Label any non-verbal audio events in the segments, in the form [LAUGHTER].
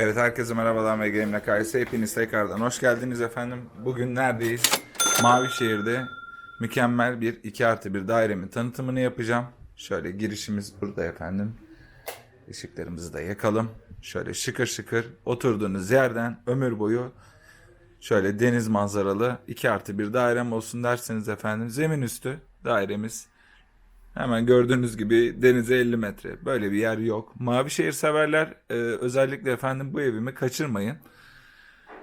Evet herkese merhabalar ve Game'le Kayısı. Hepiniz tekrardan hoş geldiniz efendim. Bugün neredeyiz? Mavişehir'de mükemmel bir 2 artı 1 dairemin tanıtımını yapacağım. Şöyle girişimiz burada efendim. Işıklarımızı da yakalım. Şöyle şıkır şıkır oturduğunuz yerden ömür boyu şöyle deniz manzaralı 2 artı 1 dairem olsun derseniz efendim. Zemin üstü dairemiz. Hemen gördüğünüz gibi denize 50 metre. Böyle bir yer yok. Mavişehir severler e, özellikle efendim bu evimi kaçırmayın.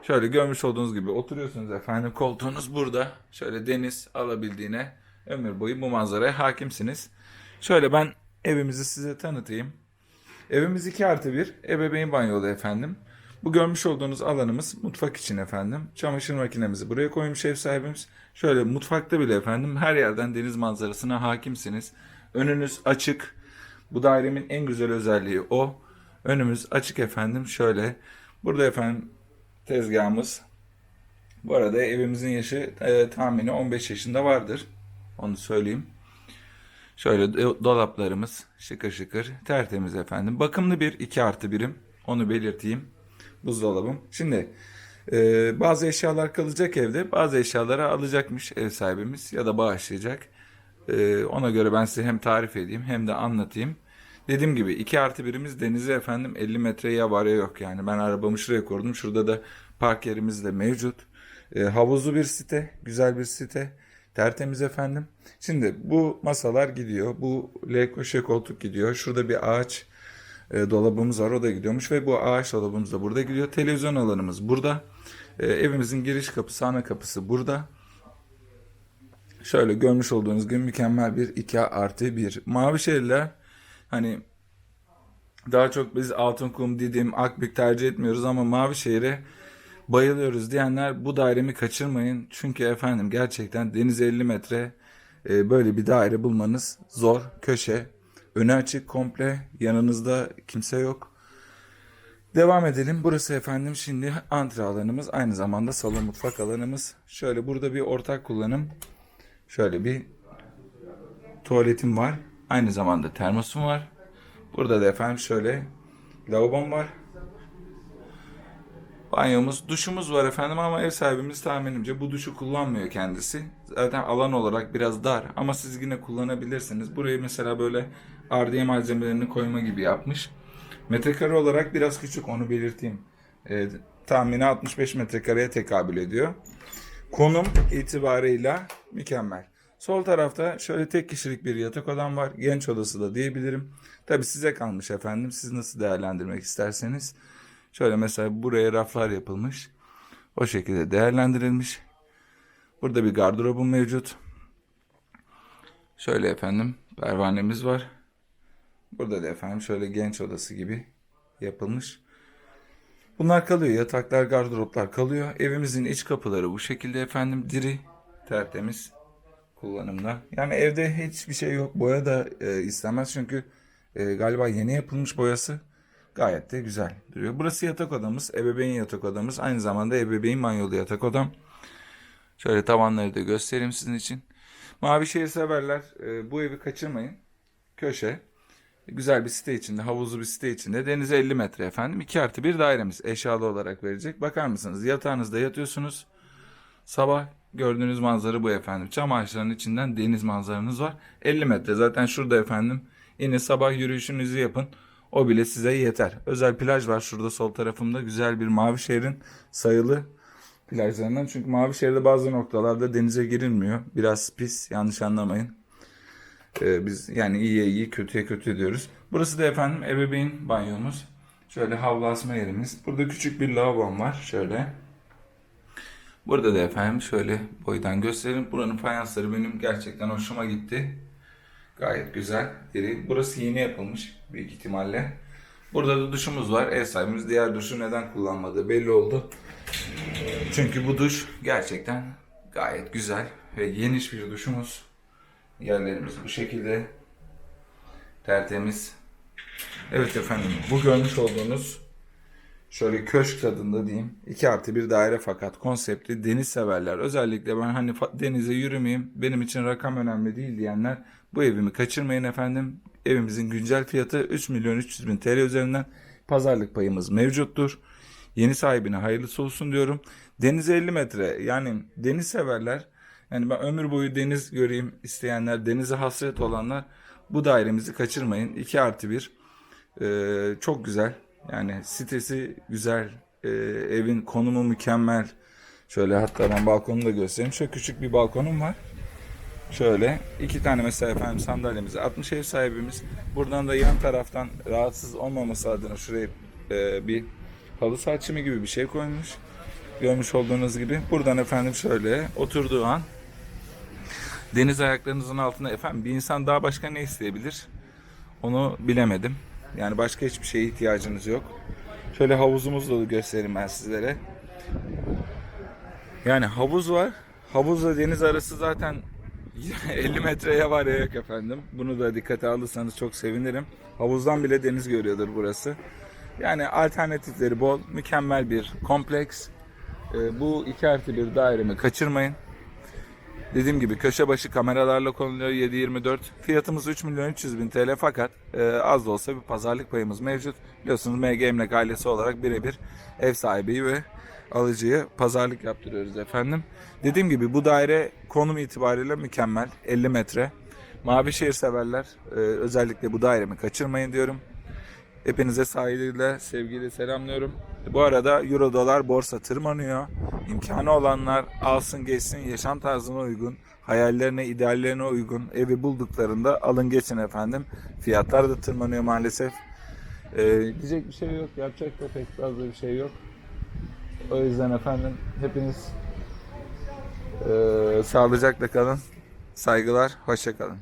Şöyle görmüş olduğunuz gibi oturuyorsunuz efendim. Koltuğunuz burada. Şöyle deniz alabildiğine ömür boyu bu manzaraya hakimsiniz. Şöyle ben evimizi size tanıtayım. Evimiz 2 artı 1. Ebeveyn banyolu efendim. Bu görmüş olduğunuz alanımız mutfak için efendim. Çamaşır makinemizi buraya koymuş ev sahibimiz. Şöyle mutfakta bile efendim her yerden deniz manzarasına hakimsiniz. Önünüz açık. Bu dairemin en güzel özelliği o. Önümüz açık efendim. Şöyle burada efendim tezgahımız. Bu arada evimizin yaşı e, tahmini 15 yaşında vardır. Onu söyleyeyim. Şöyle do- dolaplarımız şıkır şıkır tertemiz efendim. Bakımlı bir 2 artı birim. Onu belirteyim. Buzdolabım. Şimdi e, bazı eşyalar kalacak evde. Bazı eşyaları alacakmış ev sahibimiz ya da bağışlayacak. E, ona göre ben size hem tarif edeyim hem de anlatayım. Dediğim gibi 2 artı birimiz denize efendim 50 metreye ya var ya yok yani. Ben arabamı şuraya koydum. Şurada da park yerimiz de mevcut. E, havuzlu bir site. Güzel bir site. Tertemiz efendim. Şimdi bu masalar gidiyor. Bu L koltuk gidiyor. Şurada bir ağaç e, dolabımız var. O da gidiyormuş ve bu ağaç dolabımız da burada gidiyor. Televizyon alanımız burada. E, evimizin giriş kapısı, ana kapısı burada. Şöyle görmüş olduğunuz gibi mükemmel bir 2 artı 1. Mavi şehirler hani daha çok biz Altınkum, Didim, Akbük tercih etmiyoruz ama Mavişehir'e bayılıyoruz diyenler bu dairemi kaçırmayın. Çünkü efendim gerçekten deniz 50 metre e, böyle bir daire bulmanız zor. Köşe, önü açık komple, yanınızda kimse yok. Devam edelim. Burası efendim şimdi antre alanımız. Aynı zamanda salon mutfak alanımız. Şöyle burada bir ortak kullanım. Şöyle bir tuvaletim var. Aynı zamanda termosum var. Burada da efendim şöyle lavabom var. Banyomuz, duşumuz var efendim ama ev sahibimiz tahminimce bu duşu kullanmıyor kendisi. Zaten alan olarak biraz dar ama siz yine kullanabilirsiniz. Burayı mesela böyle ardiye malzemelerini koyma gibi yapmış. Metrekare olarak biraz küçük onu belirteyim. Ee, tahmini 65 metrekareye tekabül ediyor. Konum itibarıyla mükemmel. Sol tarafta şöyle tek kişilik bir yatak odam var. Genç odası da diyebilirim. Tabi size kalmış efendim. Siz nasıl değerlendirmek isterseniz. Şöyle mesela buraya raflar yapılmış. O şekilde değerlendirilmiş. Burada bir gardırobum mevcut. Şöyle efendim pervanemiz var. Burada da efendim şöyle genç odası gibi yapılmış. Bunlar kalıyor. Yataklar, gardıroplar kalıyor. Evimizin iç kapıları bu şekilde efendim diri, tertemiz kullanımda. Yani evde hiçbir şey yok. Boya da e, istemez çünkü e, galiba yeni yapılmış boyası. Gayet de güzel duruyor. Burası yatak odamız. Ebeveyn yatak odamız. Aynı zamanda ebeveyn banyolu yatak odam. Şöyle tavanları da göstereyim sizin için. Mavi şehir severler. e, bu evi kaçırmayın. Köşe. Güzel bir site içinde, havuzlu bir site içinde. Denize 50 metre efendim. 2 artı bir dairemiz eşyalı olarak verecek. Bakar mısınız? Yatağınızda yatıyorsunuz. Sabah gördüğünüz manzara bu efendim. Çam ağaçlarının içinden deniz manzaranız var. 50 metre zaten şurada efendim. Yine sabah yürüyüşünüzü yapın. O bile size yeter. Özel plaj var şurada sol tarafımda. Güzel bir mavi şehrin sayılı plajlarından. Çünkü mavi şehirde bazı noktalarda denize girilmiyor. Biraz pis yanlış anlamayın. Ee, biz yani iyiye iyi kötüye kötü diyoruz. Burası da efendim ebeveyn banyomuz. Şöyle havlu asma yerimiz. Burada küçük bir lavabom var. Şöyle. Burada da efendim şöyle boydan göstereyim. Buranın fayansları benim gerçekten hoşuma gitti. Gayet güzel. Deri. Burası yeni yapılmış büyük ihtimalle. Burada da duşumuz var. Ev sahibimiz diğer duşu neden kullanmadığı belli oldu. Çünkü bu duş gerçekten gayet güzel ve geniş bir duşumuz. Yerlerimiz bu şekilde tertemiz. Evet efendim bu görmüş olduğunuz şöyle köşk tadında diyeyim. 2 artı bir daire fakat konseptli deniz severler. Özellikle ben hani denize yürümeyeyim benim için rakam önemli değil diyenler bu evimi kaçırmayın efendim. Evimizin güncel fiyatı 3 milyon 300 bin TL üzerinden pazarlık payımız mevcuttur. Yeni sahibine hayırlısı olsun diyorum. Deniz 50 metre yani deniz severler. Yani ben ömür boyu deniz göreyim isteyenler, denize hasret olanlar bu dairemizi kaçırmayın. 2 artı 1 Ee, çok güzel. Yani sitesi güzel. Ee, evin konumu mükemmel. Şöyle hatta ben balkonu da göstereyim. Şöyle küçük bir balkonum var. Şöyle iki tane mesela efendim sandalyemizi atmış ev sahibimiz. Buradan da yan taraftan rahatsız olmaması adına şuraya e, bir halı saat çimi gibi bir şey koymuş. Görmüş olduğunuz gibi. Buradan efendim şöyle oturduğu an deniz ayaklarınızın altında efendim bir insan daha başka ne isteyebilir? Onu bilemedim. Yani başka hiçbir şeye ihtiyacınız yok. Şöyle havuzumuzu da göstereyim ben sizlere. Yani havuz var. Havuzla deniz arası zaten [LAUGHS] 50 metreye var ya yok efendim. Bunu da dikkate alırsanız çok sevinirim. Havuzdan bile deniz görüyordur burası. Yani alternatifleri bol, mükemmel bir kompleks. Ee, bu 2 artı bir dairemi kaçırmayın. Dediğim gibi köşe başı kameralarla konuluyor 7.24. Fiyatımız 3 milyon 300 bin TL fakat e, az da olsa bir pazarlık payımız mevcut. Biliyorsunuz MG Emlak ailesi olarak birebir ev sahibi ve alıcıya pazarlık yaptırıyoruz efendim. Dediğim gibi bu daire konum itibariyle mükemmel. 50 metre. Mavi şehir severler e, özellikle bu dairemi kaçırmayın diyorum. Hepinize saygıyla, sevgiyle selamlıyorum. Bu arada Euro dolar borsa tırmanıyor. İmkanı olanlar alsın geçsin yaşam tarzına uygun, hayallerine, ideallerine uygun evi bulduklarında alın geçin efendim. Fiyatlar da tırmanıyor maalesef. Ee, diyecek bir şey yok, yapacak da pek fazla bir şey yok. O yüzden efendim hepiniz eee sağlıcakla kalın. Saygılar, hoşça kalın.